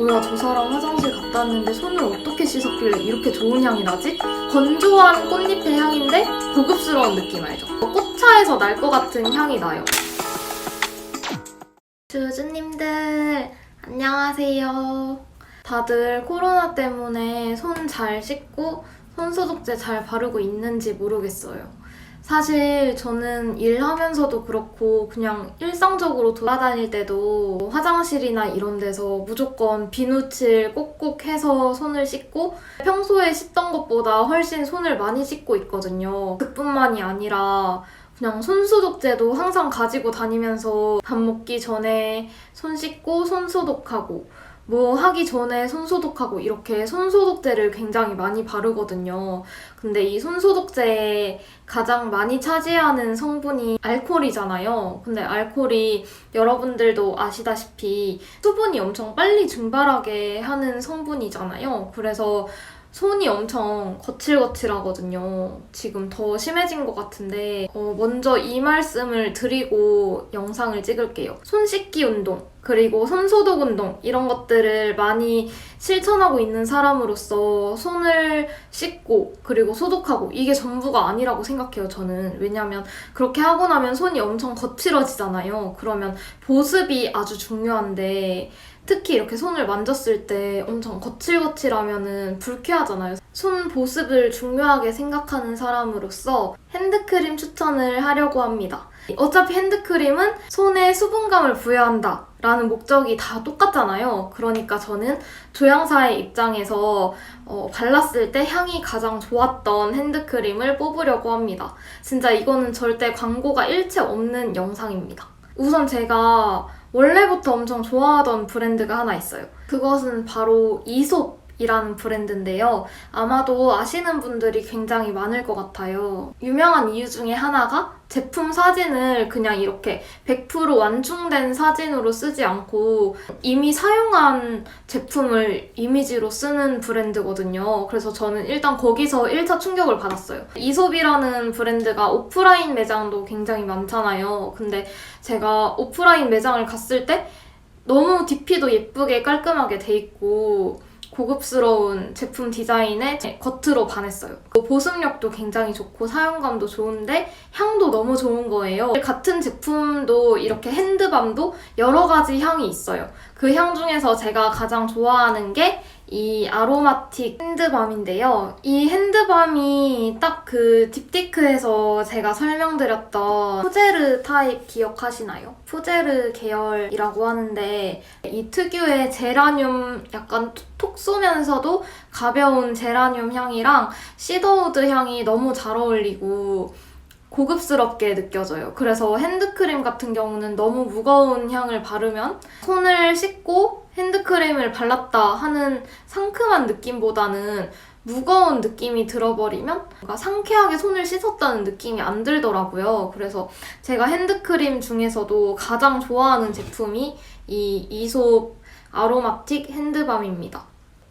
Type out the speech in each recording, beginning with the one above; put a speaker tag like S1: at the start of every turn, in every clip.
S1: 뭐야 저 사람 화장실 갔다 왔는데 손을 어떻게 씻었길래 이렇게 좋은 향이 나지? 건조한 꽃잎의 향인데 고급스러운 느낌 알죠? 꽃차에서 날 것 같은 향이 나요. 주주님들 안녕하세요. 다들 코로나 때문에 손 잘 씻고 손소독제 잘 바르고 있는지 모르겠어요. 사실 저는 일하면서도 그렇고 그냥 일상적으로 돌아다닐 때도 화장실이나 이런 데서 무조건 비누칠 꼭꼭 해서 손을 씻고 평소에 씻던 것보다 훨씬 손을 많이 씻고 있거든요. 그뿐만이 아니라 그냥 손소독제도 항상 가지고 다니면서 밥 먹기 전에 손 씻고 손 소독하고 뭐 하기 전에 손 소독하고 이렇게 손 소독제를 굉장히 많이 바르거든요. 근데 이 손 소독제에 가장 많이 차지하는 성분이 알코올이잖아요. 근데 알코올이 여러분들도 아시다시피 수분이 엄청 빨리 증발하게 하는 성분이잖아요. 그래서 손이 엄청 거칠거칠하거든요. 지금 더 심해진 것 같은데, 어, 먼저 이 말씀을 드리고 영상을 찍을게요. 손 씻기 운동, 그리고 손 소독 운동, 이런 것들을 많이 실천하고 있는 사람으로서 손을 씻고, 그리고 소독하고, 이게 전부가 아니라고 생각해요, 저는. 왜냐면, 그렇게 하고 나면 손이 엄청 거칠어지잖아요. 그러면 보습이 아주 중요한데, 특히 이렇게 손을 만졌을 때 엄청 거칠거칠하면은 불쾌하잖아요. 손 보습을 중요하게 생각하는 사람으로서 핸드크림 추천을 하려고 합니다. 어차피 핸드크림은 손에 수분감을 부여한다. 라는 목적이 다 똑같잖아요. 그러니까 저는 조향사의 입장에서 어, 발랐을 때 향이 가장 좋았던 핸드크림을 뽑으려고 합니다. 진짜 이거는 절대 광고가 일체 없는 영상입니다. 우선 제가 원래부터 엄청 좋아하던 브랜드가 하나 있어요. 그것은 바로 이솝 이라는 브랜드인데요. 아마도 아시는 분들이 굉장히 많을 것 같아요. 유명한 이유 중에 하나가 제품 사진을 그냥 이렇게 100% 완충된 사진으로 쓰지 않고 이미 사용한 제품을 이미지로 쓰는 브랜드거든요. 그래서 저는 일단 거기서 1차 충격을 받았어요. 이솝이라는 브랜드가 오프라인 매장도 굉장히 많잖아요. 근데 제가 오프라인 매장을 갔을 때 너무 DP도 예쁘게 깔끔하게 돼 있고 고급스러운 제품 디자인에 겉으로 반했어요. 뭐 보습력도 굉장히 좋고 사용감도 좋은데 향도 너무 좋은 거예요. 같은 제품도 이렇게 핸드밤도 여러 가지 향이 있어요. 그 향 중에서 제가 가장 좋아하는 게 이 아로마틱 핸드밤인데요. 이 핸드밤이 딱 그 딥티크에서 제가 설명드렸던 푸제르 타입 기억하시나요? 푸제르 계열이라고 하는데 이 특유의 제라늄 약간 톡 쏘면서도 가벼운 제라늄 향이랑 시더우드 향이 너무 잘 어울리고 고급스럽게 느껴져요. 그래서 핸드크림 같은 경우는 너무 무거운 향을 바르면 손을 씻고 핸드크림을 발랐다 하는 상큼한 느낌보다는 무거운 느낌이 들어버리면 뭔가 상쾌하게 손을 씻었다는 느낌이 안 들더라고요. 그래서 제가 핸드크림 중에서도 가장 좋아하는 제품이 이 이솝 아로마틱 핸드밤입니다.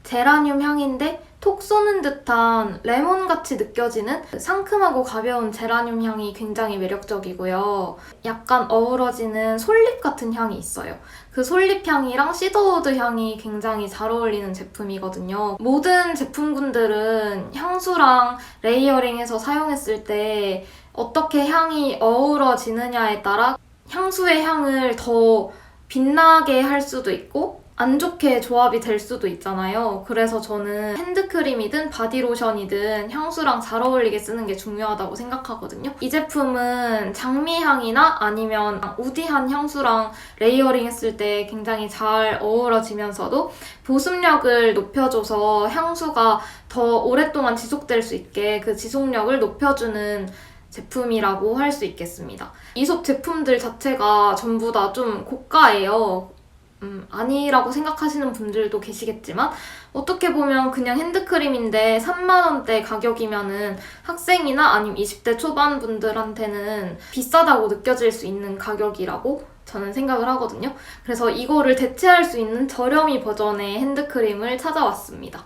S1: 제라늄 향인데 톡 쏘는 듯한 레몬같이 느껴지는 상큼하고 가벼운 제라늄 향이 굉장히 매력적이고요. 약간 어우러지는 솔잎 같은 향이 있어요. 그 솔잎 향이랑 시더우드 향이 굉장히 잘 어울리는 제품이거든요. 모든 제품군들은 향수랑 레이어링해서 사용했을 때 어떻게 향이 어우러지느냐에 따라 향수의 향을 더 빛나게 할 수도 있고 안 좋게 조합이 될 수도 있잖아요. 그래서 저는 핸드크림이든 바디로션이든 향수랑 잘 어울리게 쓰는 게 중요하다고 생각하거든요. 이 제품은 장미향이나 아니면 우디한 향수랑 레이어링 했을 때 굉장히 잘 어우러지면서도 보습력을 높여줘서 향수가 더 오랫동안 지속될 수 있게 그 지속력을 높여주는 제품이라고 할 수 있겠습니다. 이솝 제품들 자체가 전부 다 좀 고가예요. 음, 아니라고 생각하시는 분들도 계시겠지만 어떻게 보면 그냥 핸드크림인데 3만원대 가격이면은 학생이나 아니면 20대 초반 분들한테는 비싸다고 느껴질 수 있는 가격이라고 저는 생각을 하거든요. 그래서 이거를 대체할 수 있는 저렴이 버전의 핸드크림을 찾아왔습니다.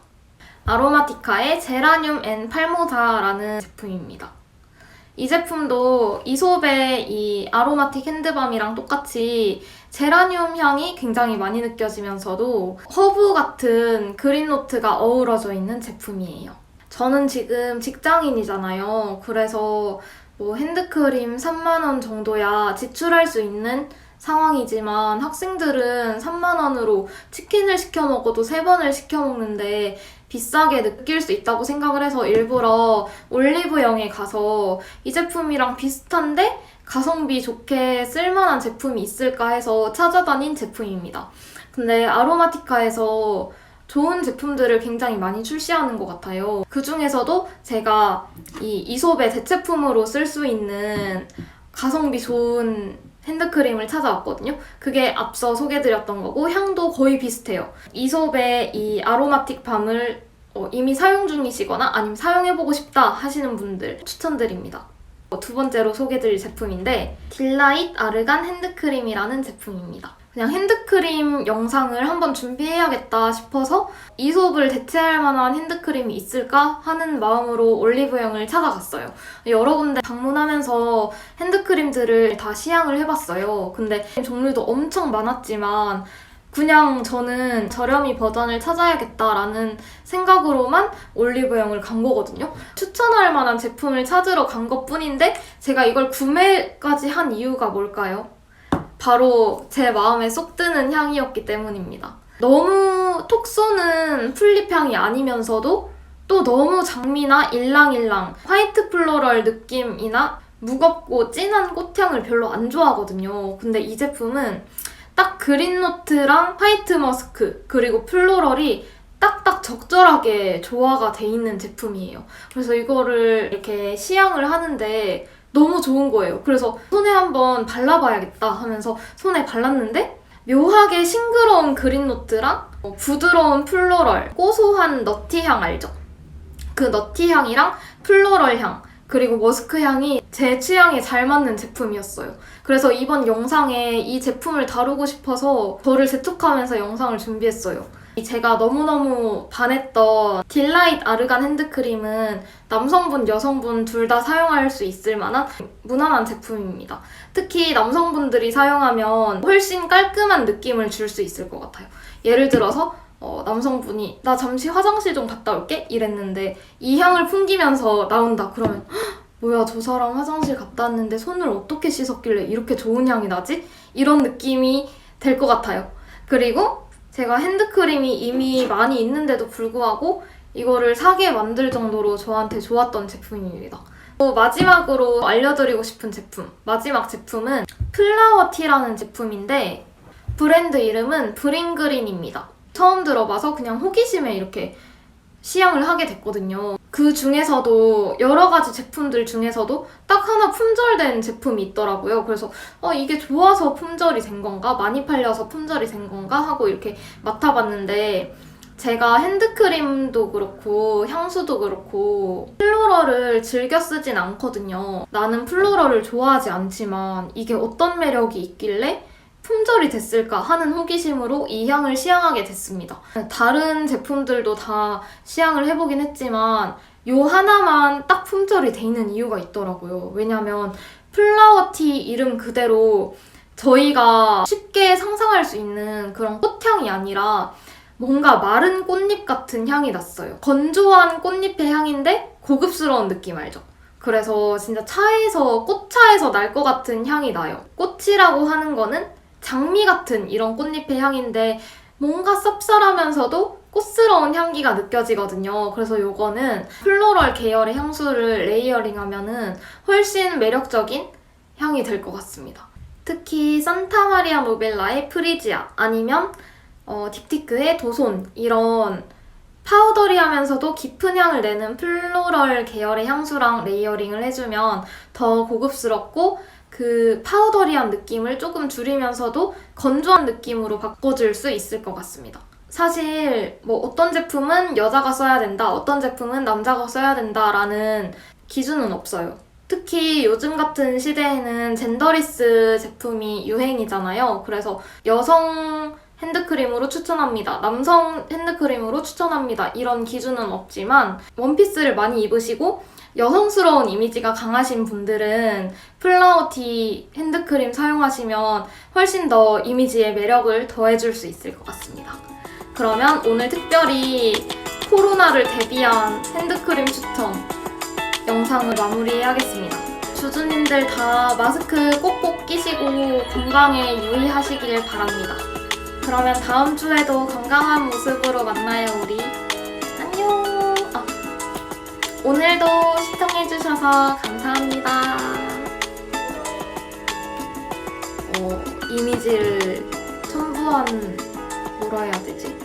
S1: 아로마티카의 제라늄 앤 팔모자라는 제품입니다. 이 제품도 이솝의 이 아로마틱 핸드밤이랑 똑같이 제라늄 향이 굉장히 많이 느껴지면서도 허브 같은 그린노트가 어우러져 있는 제품이에요. 저는 지금 직장인이잖아요. 그래서 뭐 핸드크림 3만원 정도야 지출할 수 있는 상황이지만 학생들은 3만원으로 치킨을 시켜 먹어도 3번을 시켜 먹는데 비싸게 느낄 수 있다고 생각을 해서 일부러 올리브영에 가서 이 제품이랑 비슷한데 가성비 좋게 쓸만한 제품이 있을까 해서 찾아다닌 제품입니다. 근데 아로마티카에서 좋은 제품들을 굉장히 많이 출시하는 것 같아요. 그 중에서도 제가 이 이솝의 대체품으로 쓸 수 있는 가성비 좋은 핸드크림을 찾아왔거든요. 그게 앞서 소개드렸던 거고 향도 거의 비슷해요. 이솝의 이 아로마틱 밤을 어, 이미 사용 중이시거나 아니면 사용해보고 싶다 하시는 분들 추천드립니다. 어, 두 번째로 소개드릴 제품인데 딜라잇 아르간 핸드크림이라는 제품입니다. 그냥 핸드크림 영상을 한번 준비해야겠다 싶어서 이솝을 대체할 만한 핸드크림이 있을까 하는 마음으로 올리브영을 찾아갔어요. 여러 군데 방문하면서 핸드크림들을 다 시향을 해봤어요. 근데 종류도 엄청 많았지만 그냥 저는 저렴이 버전을 찾아야겠다라는 생각으로만 올리브영을 간 거거든요. 추천할 만한 제품을 찾으러 간 것 뿐인데 제가 이걸 구매까지 한 이유가 뭘까요? 바로 제 마음에 쏙 드는 향이었기 때문입니다. 너무 톡 쏘는 풀립 향이 아니면서도 또 너무 장미나 일랑일랑 화이트 플로럴 느낌이나 무겁고 진한 꽃향을 별로 안 좋아하거든요. 근데 이 제품은 딱 그린노트랑 화이트 머스크 그리고 플로럴이 딱딱 적절하게 조화가 돼 있는 제품이에요. 그래서 이거를 이렇게 시향을 하는데 너무 좋은 거예요. 그래서 손에 한번 발라봐야겠다 하면서 손에 발랐는데 묘하게 싱그러운 그린노트랑 어, 부드러운 플로럴, 고소한 너티향 알죠? 그 너티향이랑 플로럴 향 그리고 머스크 향이 제 취향에 잘 맞는 제품이었어요. 그래서 이번 영상에 이 제품을 다루고 싶어서 저를 재촉하면서 영상을 준비했어요. 제가 너무너무 반했던 딜라잇 아르간 핸드크림은 남성분, 여성분 둘 다 사용할 수 있을 만한 무난한 제품입니다. 특히 남성분들이 사용하면 훨씬 깔끔한 느낌을 줄 수 있을 것 같아요. 예를 들어서 어, 남성분이 나 잠시 화장실 좀 갔다 올게 이랬는데 이 향을 풍기면서 나온다 그러면 "헉, 뭐야 저 사람 화장실 갔다 왔는데 손을 어떻게 씻었길래 이렇게 좋은 향이 나지? 이런 느낌이 될 것 같아요. 그리고 제가 핸드크림이 이미 많이 있는데도 불구하고 이거를 사게 만들 정도로 저한테 좋았던 제품입니다. 또 마지막으로 알려드리고 싶은 제품 마지막 제품은 플라워티라는 제품인데 브랜드 이름은 브링그린입니다. 처음 들어봐서 그냥 호기심에 이렇게 시향을 하게 됐거든요. 그 중에서도 여러 가지 제품들 중에서도 딱 하나 품절된 제품이 있더라고요. 그래서 어, 이게 좋아서 품절이 된 건가? 많이 팔려서 품절이 된 건가? 하고 이렇게 맡아봤는데 제가 핸드크림도 그렇고 향수도 그렇고 플로럴을 즐겨 쓰진 않거든요. 나는 플로럴을 좋아하지 않지만 이게 어떤 매력이 있길래 품절이 됐을까 하는 호기심으로 이 향을 시향하게 됐습니다. 다른 제품들도 다 시향을 해보긴 했지만 요 하나만 딱 품절이 돼 있는 이유가 있더라고요. 왜냐면 플라워티 이름 그대로 저희가 쉽게 상상할 수 있는 그런 꽃향이 아니라 뭔가 마른 꽃잎 같은 향이 났어요. 건조한 꽃잎의 향인데 고급스러운 느낌 알죠? 그래서 진짜 차에서 꽃차에서 날 것 같은 향이 나요. 꽃이라고 하는 거는 장미 같은 이런 꽃잎의 향인데 뭔가 쌉쌀하면서도 꽃스러운 향기가 느껴지거든요. 그래서 요거는 플로럴 계열의 향수를 레이어링 하면은 훨씬 매력적인 향이 될 것 같습니다. 특히 산타마리아 노벨라의 프리지아 아니면 어, 딥티크의 도손 이런 파우더리하면서도 깊은 향을 내는 플로럴 계열의 향수랑 레이어링을 해주면 더 고급스럽고 그 파우더리한 느낌을 조금 줄이면서도 건조한 느낌으로 바꿔줄 수 있을 것 같습니다. 사실 뭐 어떤 제품은 여자가 써야 된다, 어떤 제품은 남자가 써야 된다라는 기준은 없어요. 특히 요즘 같은 시대에는 젠더리스 제품이 유행이잖아요. 그래서 여성 핸드크림으로 추천합니다. 남성 핸드크림으로 추천합니다. 이런 기준은 없지만 원피스를 많이 입으시고 여성스러운 이미지가 강하신 분들은 플라워티 핸드크림 사용하시면 훨씬 더 이미지의 매력을 더해줄 수 있을 것 같습니다. 그러면 오늘 특별히 코로나를 대비한 핸드크림 추천 영상을 마무리하겠습니다. 주주님들 다 마스크 꼭꼭 끼시고 건강에 유의하시길 바랍니다. 그러면 다음 주에도 건강한 모습으로 만나요, 우리. 오늘도 시청해주셔서 감사합니다. 어, 이미지를 첨부한, 뭐라 해야 되지?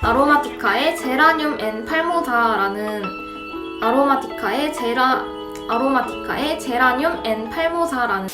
S1: 아로마티카의 제라늄 앤 팔모사라는 아로마티카의 제라 아로마티카의 제라늄 앤 팔모사라는